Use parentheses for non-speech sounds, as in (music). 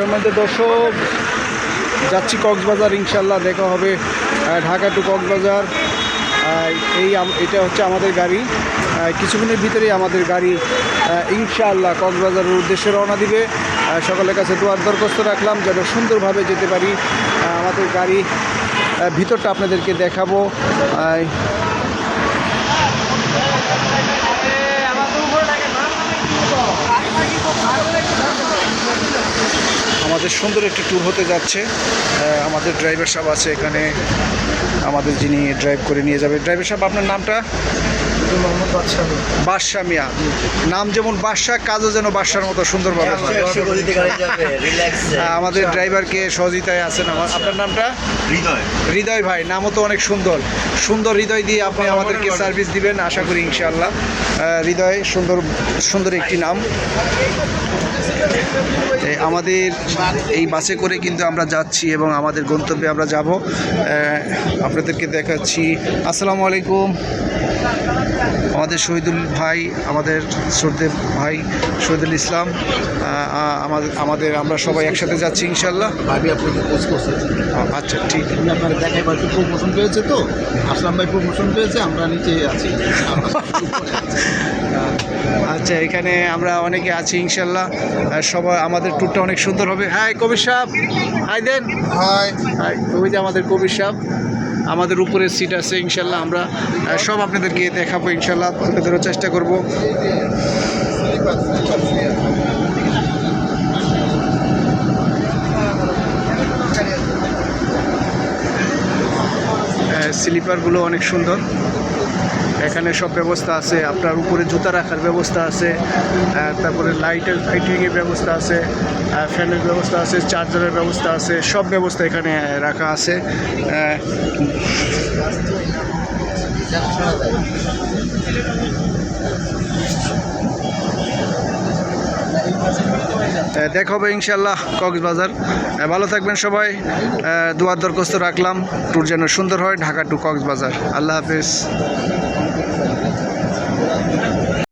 সম্মানিত দর্শক, যাচ্ছি কক্সবাজার ইনশাল্লাহ দেখা হবে ঢাকা টু কক্সবাজার। এই এটা হচ্ছে আমাদের গাড়ি। কিছুক্ষণের ভিতরেই আমাদের গাড়ি ইনশাআল্লাহ কক্সবাজারের উদ্দেশ্যে রওনা দিবে। সকলের কাছে দোয়ার দরখাস্ত রাখলাম, যেন সুন্দরভাবে যেতে পারি। আমাদের গাড়ি ভিতরটা আপনাদেরকে দেখাবো। আমাদের সুন্দর একটি ট্যুর হতে যাচ্ছে। আমাদের ড্রাইভার সাহেব আছে এখানে। আমাদের যিনি ড্রাইভ করে নিয়ে যাবে। ড্রাইভার সাহেব, আপনার নামটা? মোহাম্মদ বাদশাহ বাদশা মিয়া। নাম যেমন বাদশা কাজও যেন বাদশার মতো সুন্দরভাবে হয়। আমাদের ড্রাইভারকে সহযোগিতায় আছেন আমার। আপনার নামটা? হৃদয়। হৃদয় ভাই নামও তো অনেক সুন্দর। সুন্দর হৃদয় দিয়ে আপনি আমাদেরকে সার্ভিস দিবেন আশা করি ইনশাআল্লাহ। হৃদয় সুন্দর সুন্দর একটি নাম। আমাদের এই বাসে করে কিন্তু আমরা যাচ্ছি এবং আমাদের গন্তব্যে আমরা যাব। আহ, আপনাদেরকে দেখাচ্ছি। আসসালামু আলাইকুম। আমাদের শহীদুল ভাই আমাদের শ্রদ্ধেব ভাই শহীদুল ইসলাম আমাদের আমাদের আমরা সবাই একসাথে যাচ্ছি ইনশাল্লাহ। ভাবি আপনাকে পোস্ট করছে। আচ্ছা ঠিক। আমি আপনার দেখাই বাড়িতে প্রমোশন পেয়েছে তো? আসলাম ভাই প্রমোশন পেয়েছে আমরা নিচে আছি। (laughs) আচ্ছা এখানে আমরা অনেকে আছি ইনশাল্লাহ। আর সবাই আমাদের ট্যুরটা অনেক সুন্দর হবে। হ্যাঁ কবির সাহেব। হাই দেন। হাই। হাই ওই যে আমাদের কবির সাহেব। আমাদের উপরে সিট আছে, ইনশাল্লাহ আমরা সব আপনাদেরকে দেখাবো, ইনশাল্লাহ আপনাদেরও চেষ্টা করব। স্লিপারগুলো অনেক সুন্দর। এখানে সব ব্যবস্থা আছে, আপনার উপরে জুতা রাখার ব্যবস্থা আছে তারপরে লাইটের লাইটিংয়ের ব্যবস্থা আছে। ফ্যানের ব্যবস্থা আছে, চার্জারের ব্যবস্থা আছে, সব ব্যবস্থা এখানে রাখা আছে। দেখা হবে ইনশাল্লাহ কক্সবাজার। ভালো থাকবেন সবাই। দুয়ার দরখাস্ত রাখলাম। ট্যুর যেন সুন্দর হয়, ঢাকা টু কক্সবাজার। আল্লাহ হাফেজ।